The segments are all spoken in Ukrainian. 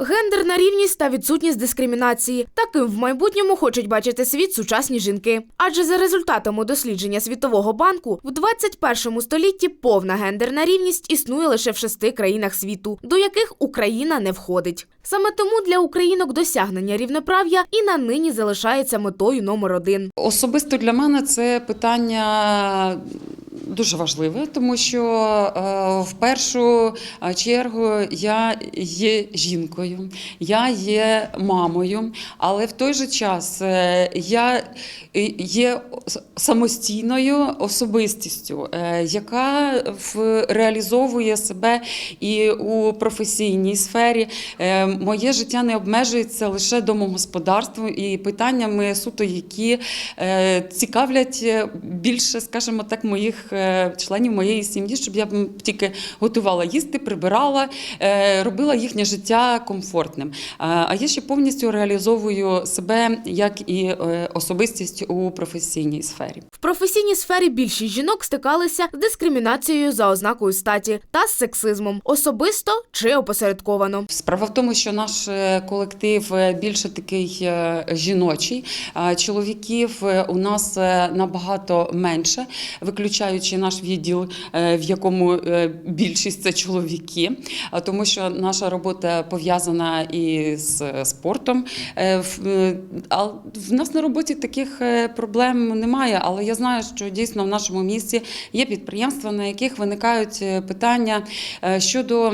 Гендерна рівність та відсутність дискримінації. Таким в майбутньому хочуть бачити світ сучасні жінки. Адже за результатами дослідження Світового банку в 21 столітті повна гендерна рівність існує лише в шести країнах світу, до яких Україна не входить. Саме тому для українок досягнення рівноправ'я і на нині залишається метою номер один. Особисто для мене це питання дуже важливе, тому що е, в першу е, чергу я є жінкою, я є мамою, але в той же час е, я є самостійною особистістю, яка реалізовує себе і у професійній сфері. Моє життя не обмежується лише домогосподарством і питаннями суто, які цікавлять більше, скажімо так, моїх членів моєї сім'ї, щоб я тільки готувала їсти, прибирала, е, робила їхнє життя комфортним. А я ще повністю реалізовую себе як і е, особистість у професійній сфері. В професійній сфері більшість жінок стикалися з дискримінацією за ознакою статі та з сексизмом, особисто чи опосередковано. Справа в тому, що наш е, колектив е, більше такий е, жіночий. Чоловіків е, у нас е, набагато менше, виключаючи наш відділ, е, в якому е, більшість це чоловіки, тому що наша робота пов'язана і з е, спортом. А в нас на роботі таких проблем немає, але я знаю, що дійсно в нашому місті є підприємства, на яких виникають питання щодо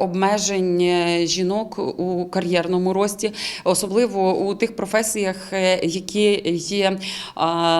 обмежень жінок у кар'єрному рості, особливо у тих професіях, які є,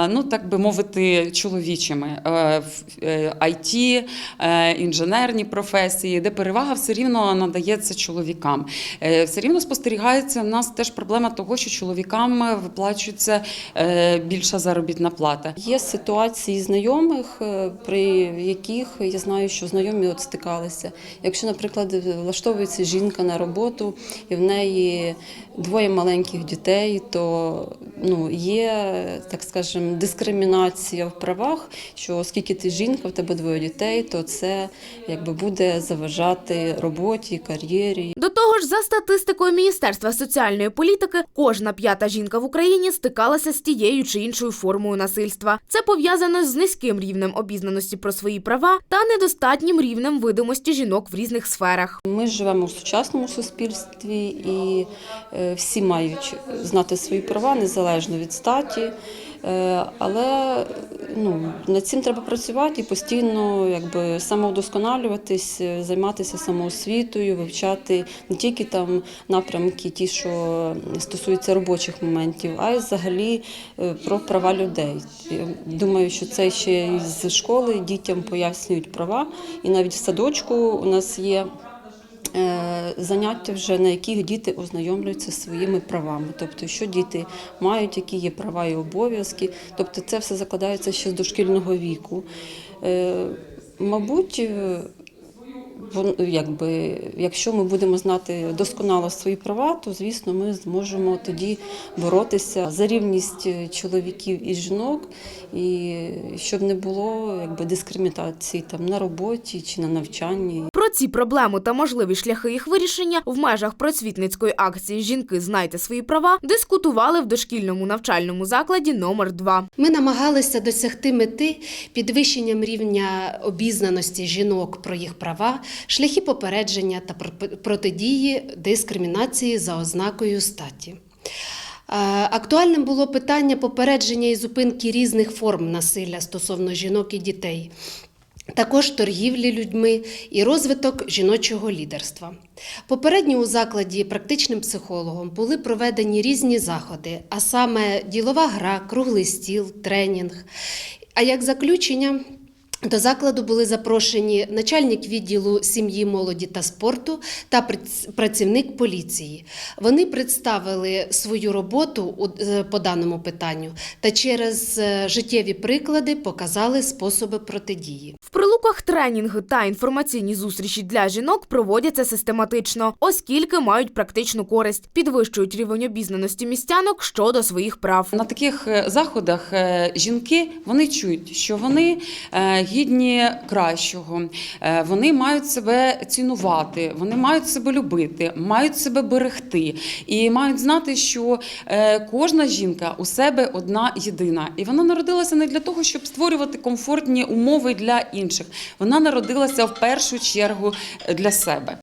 ну так би мовити, чоловічими. Е, в- е, IT, е, інженерні професії, де перевага все рівно надається чоловікам. Е, Все рівно спостерігається в нас теж проблема того, що чоловікам виплачується е, більша заробітна плата. Є ситуації знайомих, е, при яких я знаю, що знайомі от стикалися. Якщо, наприклад, влаштовується жінка на роботу і в неї двоє маленьких дітей, то ну, є, так скажемо, дискримінація в правах, що оскільки ти жінка, в тебе двоє дітей, то це якби буде заважати роботі, кар'єрі. До того ж, за статистикою Міністерства соціальної політики, кожна п'ята жінка в Україні стикалася з тією чи іншою формою насильства. Це пов'язано з низьким рівнем обізнаності про свої права та недостатнім рівнем видимості жінок в різних сферах. Ми живемо в сучасному суспільстві, і е, всі мають знати свої права незалежно від статі. Е, Але ну, над цим треба працювати і постійно якби, самовдосконалюватись, е, займатися самоосвітою, вивчати не тільки там напрямки, ті, що стосуються робочих моментів, а й взагалі е, про права людей. Думаю, що це ще з школи дітям пояснюють права. І навіть в садочку у нас є заняття, вже на яких діти ознайомлюються зі своїми правами. Тобто, що діти мають, які є права і обов'язки. Тобто, це все закладається ще з дошкільного віку. Е, Мабуть, е, якби, якщо ми будемо знати досконало свої права, то звісно ми зможемо тоді боротися за рівність е, чоловіків і жінок, і щоб не було якби, дискримінації там на роботі чи на навчанні. Ці проблеми та можливі шляхи їх вирішення в межах просвітницької акції Жінки знайте свої права дискутували в дошкільному навчальному закладі номер 2 Ми намагалися досягти мети підвищенням рівня обізнаності жінок про їх права, шляхи попередження та протидії дискримінації за ознакою статі. Е, Актуальним було питання попередження і зупинки різних форм насилля стосовно жінок і дітей. Також торгівлі людьми і розвиток жіночого лідерства. Попередньо у закладі практичним психологом були проведені різні заходи, а саме ділова гра, круглий стіл, тренінг. А як заключення, до закладу були запрошені начальник відділу сім'ї, молоді та спорту та працівник поліції. Вони представили свою роботу у- е, по даному питанню та через е, життєві приклади показали способи протидії. В прилуках тренінги та інформаційні зустрічі для жінок проводяться систематично, оскільки мають практичну користь, підвищують рівень обізнаності містянок щодо своїх прав. На таких е, заходах жінки вони чують, що вони гідні кращого. Е, Вони мають себе цінувати, вони мають себе любити, мають себе берегти і мають знати, що е, кожна жінка у себе одна єдина, і вона народилася не для того, щоб створювати комфортні умови для інших. Вона народилася в першу чергу для себе.